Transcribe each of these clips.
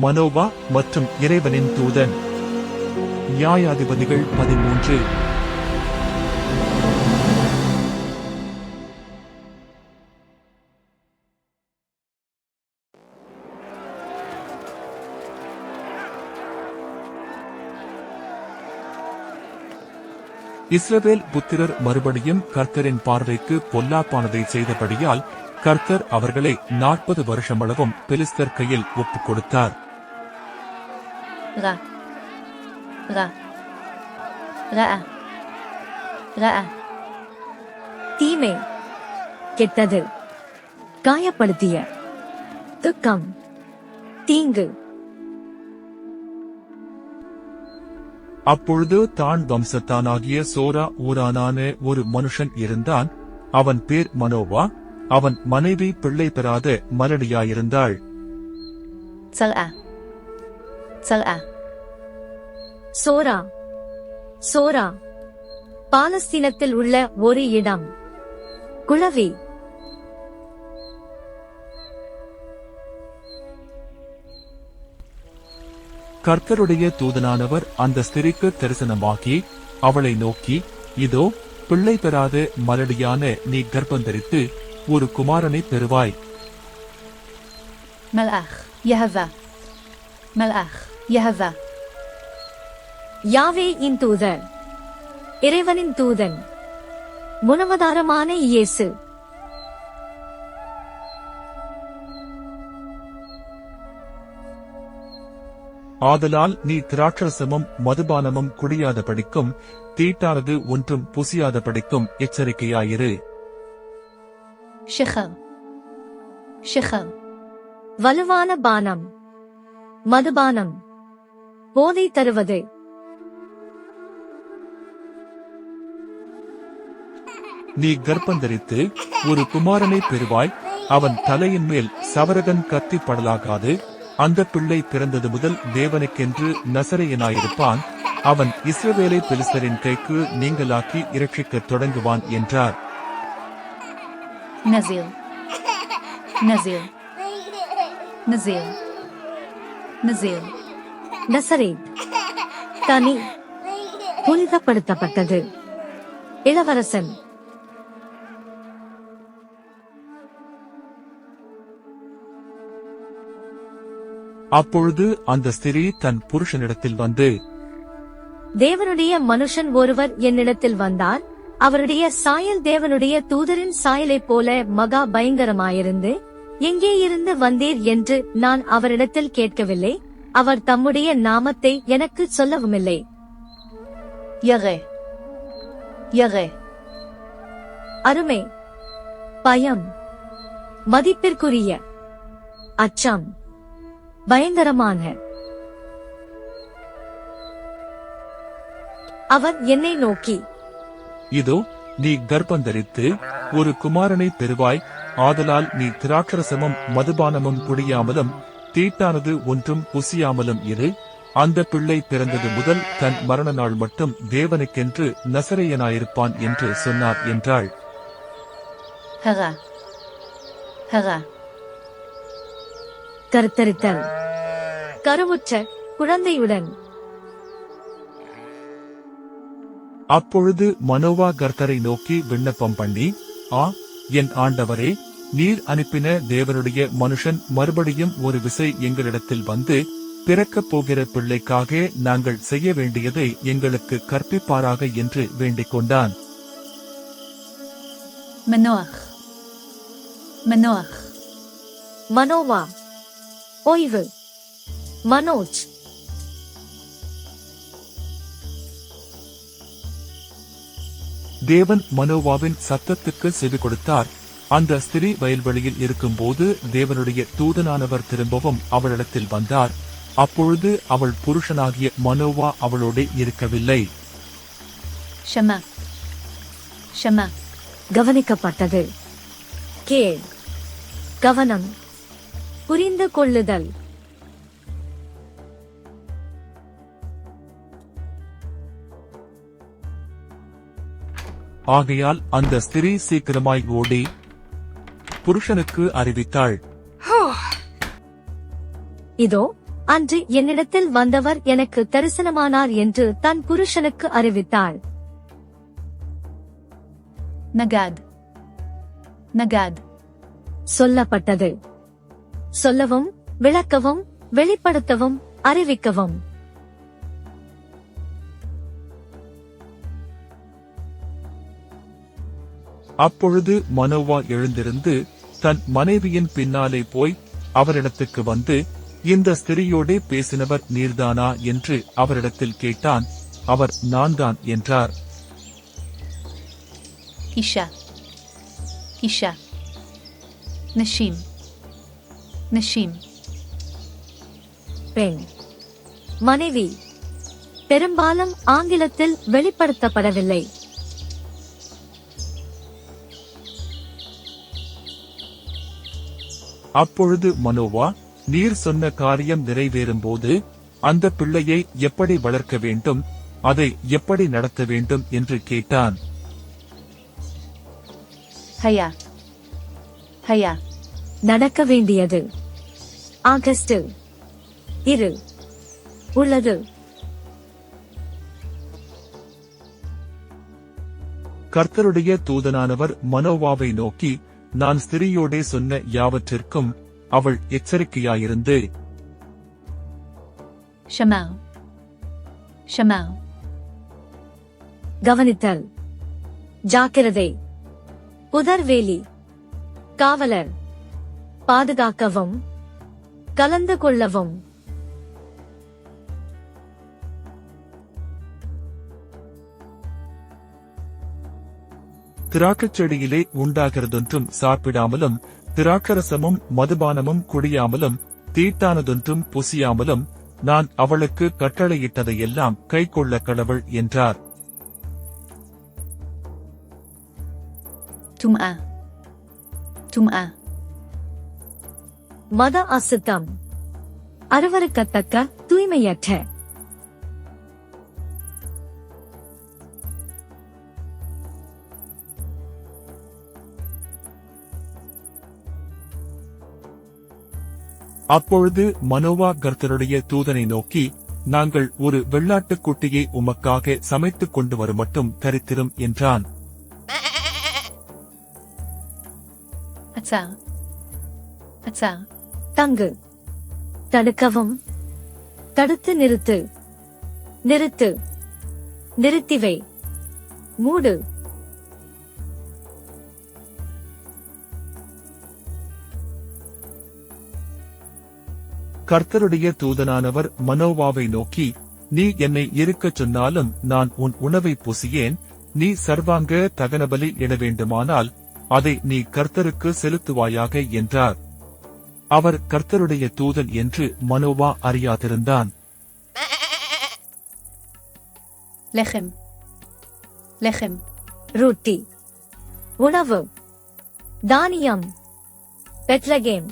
Manoah மற்றும் இறைவனின் தூதன். நியாயாதிபதிகள் பதிமூன்று. இஸ்ரவேல் புத்திரர் மறுபடியும் கர்த்தரின் பார்வைக்கு பொல்லாப்பானதை செய்தபடியால் கர்த்தர் அவர்களை நாற்பது வருஷமளவும் பெலிஸ்தர் கையில் ஒப்புக் கொடுத்தார் ரா ரா ரா ரா தீமை கெட்டது காயப்படுத்திய துக்கம் தீங்கு அப்பொழுது தான் வம்சத்தானாகிய சோரா ஊரானான ஒரு மனுஷன் இருந்தான். அவன் பேர் மனோவா. அவன் மனைவி பிள்ளை பெறாத மலடியாயிருந்தாள். சல்அ சோரா. சோரா. பாலஸ்தீனத்தில் உள்ள ஒரு இடம். குளவி கர்த்தருடைய தூதனானவர் அந்த ஸ்திரிக்கு தரிசனமாகி அவளை நோக்கி இதோ பிள்ளை பெறாத மலடியான நீ கர்ப்பந்தரித்து ஒரு குமாரனை பெறுவாய். மலாஹ் யஹவா. மலாஹ். யஹவா யாவே இன் தூதர் இறைவனின் தூதன். முனவதாரமான இயேசு. ஆதலால் நீ திராட்சரசமும் மதுபானமும் குடியாத படிக்கும் தீட்டானது ஒன்றும் புசியாத படிக்கும் எச்சரிக்கையாயிரு வலுவான பானம். மதுபானம். போதை தருவது. நீ கர்ப்பந்தரித்து ஒரு குமாரனை பெறுவாய் அவன் தலையின் மேல் சவரகன் கத்தி படலாகாது அந்த பிள்ளை பிறந்தது முதல் தேவனுக்கென்று நசரையனாயிருப்பான் அவன் இஸ்ரவேலை பெலிசரின் கைக்கு நீங்களாக்கி இரட்சிக்க தொடங்குவான் என்றார். நசீர் நசீர் நசீர் நசீர். நசரேத் தனி புனிதப்படுத்தப்பட்டது. இளவரசன். அப்பொழுது அந்த ஸ்திரீ தன் புருஷனிடத்தில் வந்து தேவனுடைய மனுஷன் ஒருவர் என்னிடத்தில் வந்தார். அவருடைய சாயல் தேவனுடைய தூதரின் சாயலைப் போல மகா பயங்கரமாயிருந்து எங்கே இருந்து வந்தீர்? என்று நான் அவரிடத்தில் கேட்கவில்லை. அவர் தம்முடைய நாமத்தை எனக்கு சொல்லவுமில்லை. அருமை. பயம். மதிப்பிற்குரிய. அச்சம். பயங்கரமான. அவர் என்னை நோக்கி இதோ நீ கர்ப்பந்தரித்து ஒரு குமாரனை பெறுவாய். ஆதலால் நீ திராட்சரசமும் மதுபானமும் குடியாமலும் தீட்டானது ஒன்றும் புசியாமலும் இரு. அந்த பிள்ளை பிறந்தது முதல் தன் மரண நாள் மட்டும் தேவனுக்கென்று நசரையனாயிருப்பான் என்று சொன்னார் என்றாள். கருத்தரித்தல். கருவுற்ற குழந்தையுடன். அப்பொழுது மனோவா கர்த்தரை நோக்கி விண்ணப்பம் பண்ணி ஆ என் ஆண்டவரே நீர் அனுப்பின தேவனுடைய மனுஷன் மறுபடியும் ஒரு விசை எங்களிடத்தில் வந்து பிறக்கப் போகிற பிள்ளைக்காக நாங்கள் செய்ய வேண்டியதை எங்களுக்கு கற்பிப்பாராக என்று வேண்டிக் கொண்டான். மனோவா ஓய்வு மனோஜ் தேவன் மனோவாவின் சத்தத்துக்கு செவி கொடுத்தார். அந்த ஸ்திரீ வயல்வெளியில் இருக்கும்போது தேவனுடைய தூதனானவர் திரும்பவும் அவளிடத்தில் வந்தார். அப்பொழுது அவள் புருஷனாகிய மனோவா அவளோடு இருக்கவில்லை. கவனிக்கப்பட்டது. கேள் கவனம் புரிந்து கொள்ளுதல். ஆகையால் அந்த ஸ்திரீ சீக்கிரமாய் ஓடி புருஷனுக்கு அறிவித்தாள். இதோ அன்று என்னிடத்தில் வந்தவர் எனக்கு தரிசனமானார் என்று தன் புருஷனுக்கு அறிவித்தாள். நகாத். நகாத். சொல்லப்பட்டது. சொல்லவும் விளக்கவும் வெளிப்படுத்தவும் அறிவிக்கவும். அப்பொழுது மனோவா எழுந்திருந்து தன் மனைவியின் பின்னாலே போய் அவரிடத்துக்கு வந்து இந்த ஸ்திரீயோடே பேசினவர் நீர்தானா? என்று அவரிடத்தில் கேட்டான். அவர் நான்தான் என்றார். இஷா இஷா நஷீம் நஷீம். பெண் மனைவி பெரும்பாலும் ஆங்கிலத்தில் வெளிப்படுத்தப்படவில்லை. அப்பொழுது மனோவா நீர் சொன்ன காரியம் நிறைவேறும் போது அந்த பிள்ளையை எப்படி வளர்க்க வேண்டும் அதை எப்படி நடத்த வேண்டும்? என்று கேட்டான். நடக்க வேண்டியது. ஆகஸ்ட் இரு உள்ளது. கர்த்தருடைய தூதனானவர் மனோவாவை நோக்கி நான் ஸ்திரீயோடே சொன்ன யாவற்றிற்கும் அவள் எச்சரிக்கையாயிருந்து கவனித்தல். ஜாக்கிரதை. புதர்வேலி காவலர். பாதுகாக்கவும். கலந்து கொள்ளவும். திராட்சச் செடியிலே உண்டாகிறதொன்றும் சாப்பிடாமலும் திராட்சரசமும் மதுபானமும் குடியாமலும் தீட்டானதொன்றும் புசியாமலும் நான் அவளுக்கு கட்டளையிட்டதையெல்லாம் கொள்ள கடவுள் என்றார். தும்ஆ தும்ஆ மத அசுத்தம் அரவறுக்கத்தக்க தூய்மையற்ற. அப்பொழுது மனோவா கர்த்தருடைய தூதனை நோக்கி நாங்கள் ஒரு வெள்ளாட்டுக் குட்டியை உமக்காக சமைத்துக் கொண்டு வரும் மட்டும் தரித்திரும் என்றான். அச்சா தங்கு தடுக்கவும் தடுத்து நிறுத்து நிறுத்து நிறுத்திவை மூடு. கர்த்தருடைய தூதனானவர் மனோவாவை நோக்கி நீ என்னை இருக்கச் சொன்னாலும் நான் உன் உணவை பூசியேன். நீ சர்வாங்க தகனபலி என வேண்டுமானால் அதை நீ கர்த்தருக்கு செலுத்துவாயாக என்றார். அவர் கர்த்தருடைய தூதன் என்று மனோவா அறியாதிருந்தான். லெஹம் லெஹம் உணவு தானியம் பெட்லகேம்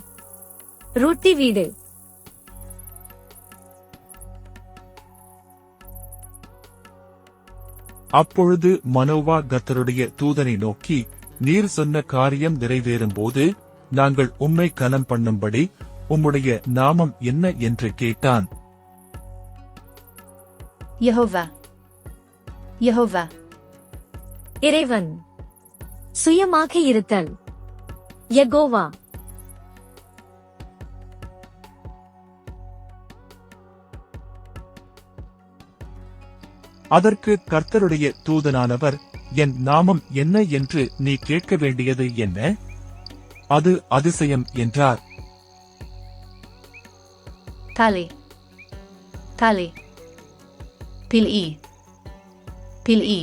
ரொட்டி வீடு அப்பொழுது மனோவா கத்தருடைய தூதனை நோக்கி நீர் சொன்ன காரியம் நிறைவேறும் போது நாங்கள் உண்மை கலம் பண்ணும்படி உம்முடைய நாமம் என்ன என்று கேட்டான். யஹோவா யஹோவா இறைவன் சுயமாக இருத்தல். யகோவா அதற்கு கர்த்தருடைய தூதனானவர் என் நாமம் என்ன என்று நீ கேட்க வேண்டியது என்ன? அது அதிசயம் என்றார். தலை தலை பில்இ பில்இ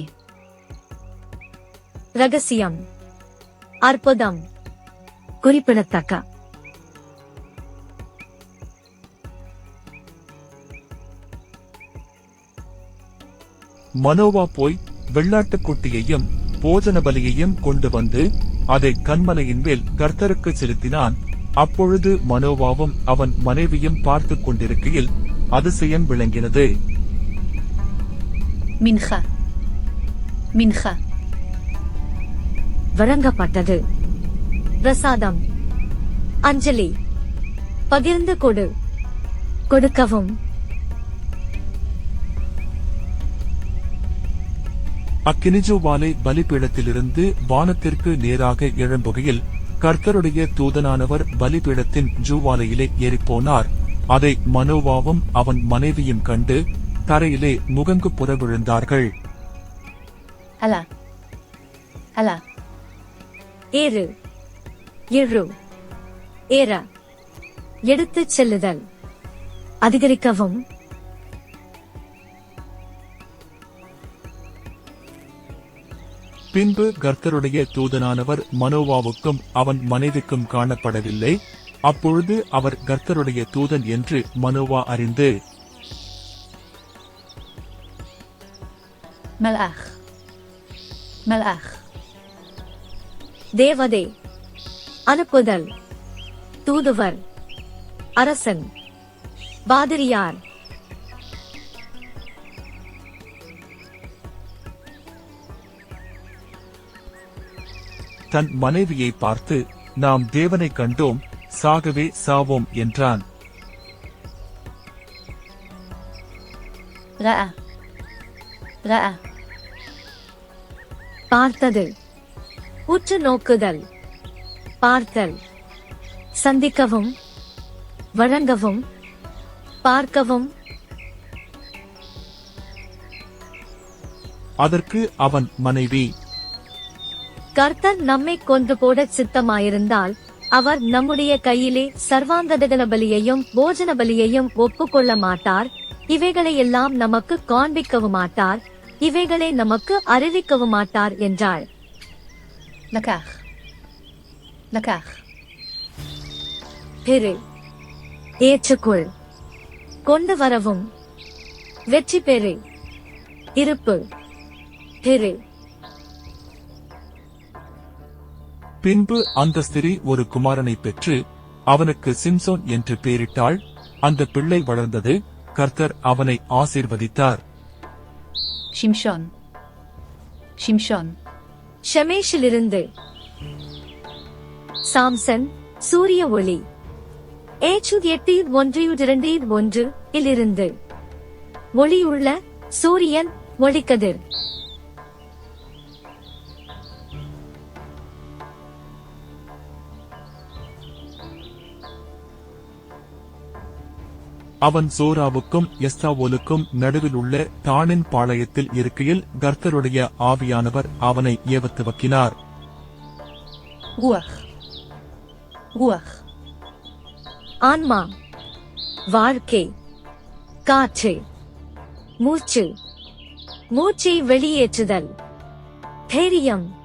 ரகசியம் அற்புதம் குறிப்பிடத்தக்க மனோவா போய் வெள்ளாட்டுக்குட்டியையும் போஜனபலியையும் கொண்டு வந்து அதை கண்மலையின் மேல் கர்த்தருக்கு செலுத்தினான். அப்பொழுது மனோவாவும் அவன் மனைவியும் பார்த்து கொண்டிருக்கையில் அதிசயம் விளங்கினது. மின்ஹா மின்ஹா. வழங்கப்பட்டது. பிரசாதம் அஞ்சலி பகிர்ந்து கொடு. கொடுக்கவும். அக்கினிஜுவாலை பலிபீடத்திலிருந்து வானத்திற்கு நேராக இழம்புகையில் கர்த்தருடைய தூதனானவர் பலிபீடத்தின் ஜூவாலையிலே ஏறிப்போனார். அதை மனோவாவும் அவன் மனைவியும் கண்டு தரையிலே முகங்கு புறவிழுந்தார்கள் அலா அலா. ஏறா எடுத்துச் செல்லுதல். அதிகரிக்கவும் பின்பு கர்த்தருடைய தூதனானவர் மனோவாவுக்கும் அவன் மனைவிக்கும் காணப்படவில்லை. அப்பொழுது அவர் கர்த்தருடைய தூதன் என்று மனோவா அறிந்து மலாஹ் மலாஹ் தேவதே அனுப்புதல் தூதுவர் அரசன் பாதிரியார் தன் மனைவியை பார்த்து நாம் தேவனை கண்டோம் சாகவே சாவோம் என்றான். பார்த்தது. உற்று நோக்குதல். பார்த்தல். சந்திக்கவும் வழங்கவும் பார்க்கவும். அதற்கு அவன் மனைவி கர்த்தர் நம்மை கொண்டு போட சித்தமாயிருந்தால் அவர் நம்முடைய கையிலே சர்வாங்கதன பலியையும் போஜன பலியையும் ஒப்புக்கொள்ள மாட்டார். இவைகளையெல்லாம் நமக்கு காண்பிக்கவும் மாட்டார். இவைகளை நமக்கு அறிவிக்கவும் மாட்டார் என்றாள். பெரு. ஏற்றுக்குள். கொண்டு வரவும். வெற்றி பெரு இருப்பு. பெரு. பின்பு அந்த ஸ்திரீ ஒரு குமாரனை பெற்று அவனுக்கு சிம்சோன் என்று பெயரிட்டாள். அந்த பிள்ளை வளர்ந்தது. கர்த்தர் அவனை ஆசீர்வதித்தார். ஷிம்ஷான் ஷிம்ஷான் ஷமேஷிலிருந்து. சாம்சன் சூரிய ஒளி. ஏச்சு எட்டு ஒன்று இரண்டு ஒன்று இலிருந்து. ஒளியுள்ள சூரியன் ஒளிக்கதிர். அவன் சோராவுக்கும் எஸ்தாவோலுக்கும் நடுவில் உள்ள தானின் பாளையத்தில் இருக்கையில் கர்த்தருடைய ஆவியானவர் அவனை ஏவத்து வக்கினார். ஆன்மா வாழ்க்கை காற்று மூச்சு மூச்சை வெளியேற்றுதல் தைரியம்